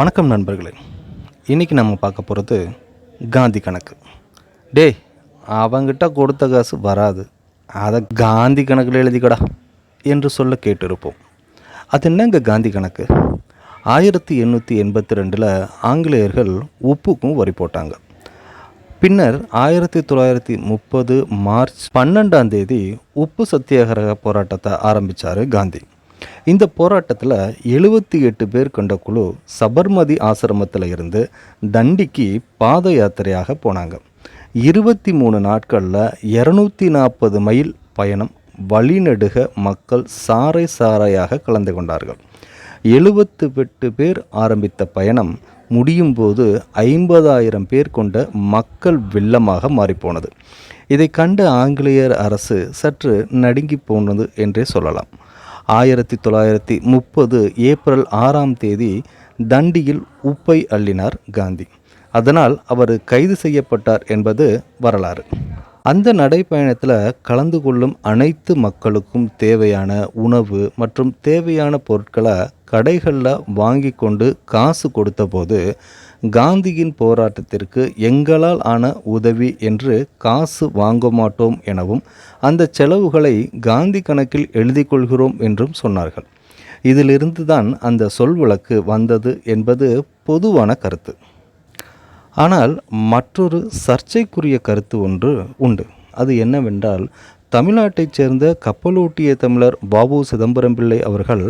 வணக்கம் நண்பர்களே. இன்றைக்கி நம்ம பார்க்க போகிறது காந்தி கணக்கு. டேய் அவங்கிட்ட கொடுத்த காசு வராது. அதை காந்தி கணக்கில் எழுதிக்கடா என்று சொல்ல கேட்டிருப்போம். அது என்னங்க காந்தி கணக்கு? ஆயிரத்தி எண்ணூற்றி எண்பத்தி ரெண்டில் ஆங்கிலேயர்கள் உப்புக்கும் வரி போட்டாங்க. பின்னர் ஆயிரத்தி தொள்ளாயிரத்தி முப்பது மார்ச் பன்னெண்டாம் தேதி உப்பு சத்தியாகிரக போராட்டத்தை ஆரம்பித்தார் காந்தி. இந்த போராட்டத்தில் எழுபத்தி எட்டு பேர் கொண்ட குழு சபர்மதி ஆசிரமத்தில் இருந்து தண்டிக்கு பாத யாத்திரையாக போனாங்க. இருபத்தி மூணு நாட்களில் இரநூத்தி நாற்பது மைல் பயணம் வழிநடுக மக்கள் சாறை சாறையாக கலந்து கொண்டார்கள். எழுபத்து எட்டு பேர் ஆரம்பித்த பயணம் முடியும் போது ஐம்பதாயிரம் பேர் கொண்ட மக்கள் வெள்ளமாக மாறிப்போனது. இதை கண்ட ஆங்கிலேயர் அரசு சற்று நடுங்கி போனது என்றே சொல்லலாம். ஆயிரத்தி தொள்ளாயிரத்தி முப்பது ஏப்ரல் ஆறாம் தேதி தண்டியில் உப்பை அள்ளினார் காந்தி. அதனால் அவர் கைது செய்யப்பட்டார் என்பது வரலாறு. அந்த நடைப்பயணத்தில் கலந்து கொள்ளும் அனைத்து மக்களுக்கும் தேவையான உணவு மற்றும் தேவையான பொருட்களை கடைகளில் வாங்கி கொண்டு காசு கொடுத்தபோது காந்தியின் போராட்டத்திற்கு எங்களால் ஆன உதவி என்று காசு வாங்க மாட்டோம் எனவும் அந்த செலவுகளை காந்தி கணக்கில் எழுதி கொள்கிறோம் என்றும் சொன்னார்கள். இதிலிருந்து தான் அந்த சொல் விளக்கு வந்தது என்பது பொதுவான கருத்து. ஆனால் மற்றொரு சர்ச்சைக்குரிய கருத்து ஒன்று உண்டு. அது என்னவென்றால் தமிழ்நாட்டைச் சேர்ந்த கப்பலூட்டிய தமிழர் பாபு சிதம்பரம் பிள்ளை அவர்கள்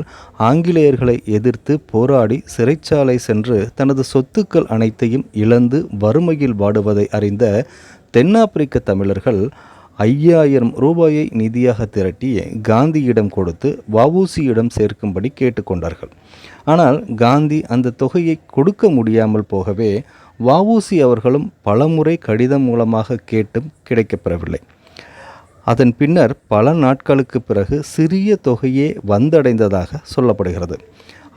ஆங்கிலேயர்களை எதிர்த்து போராடி சிறைச்சாலை சென்று தனது சொத்துக்கள் அனைத்தையும் இழந்து வறுமையில் வாடுவதை அறிந்த தென்னாப்பிரிக்க தமிழர்கள் ஐயாயிரம் ரூபாயை நிதியாக திரட்டி காந்தியிடம் கொடுத்து வவுசியிடம் சேர்க்கும்படி கேட்டுக்கொண்டார்கள். ஆனால் காந்தி அந்த தொகையை கொடுக்க முடியாமல் போகவே வவுசி அவர்களும் பலமுறை கடிதம் மூலமாக கேட்டும் கிடைக்கப்பெறவில்லை. அதன் பின்னர் பல நாட்களுக்கு பிறகு சிறிய தொகையே வந்தடைந்ததாக சொல்லப்படுகிறது.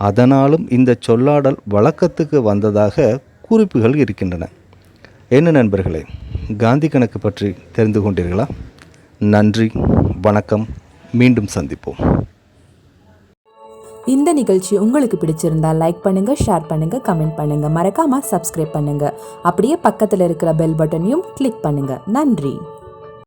அதனாலும் இந்த சொல்லாடல் வழக்கத்துக்கு வந்ததாக குறிப்புகள் இருக்கின்றன. என்ன நண்பர்களே காந்தி கணக்கு பற்றி தெரிந்து கொண்டீர்களா? நன்றி வணக்கம். மீண்டும் சந்திப்போம். இந்த நிகழ்ச்சி உங்களுக்கு பிடிச்சிருந்தா லைக் பண்ணுங்க ஷேர் பண்ணுங்க கமெண்ட் பண்ணுங்க. மறக்காம சப்ஸ்கிரைப் பண்ணுங்க. அப்படியே பக்கத்தில் இருக்கிற பெல் பட்டனையும் கிளிக் பண்ணுங்க. நன்றி.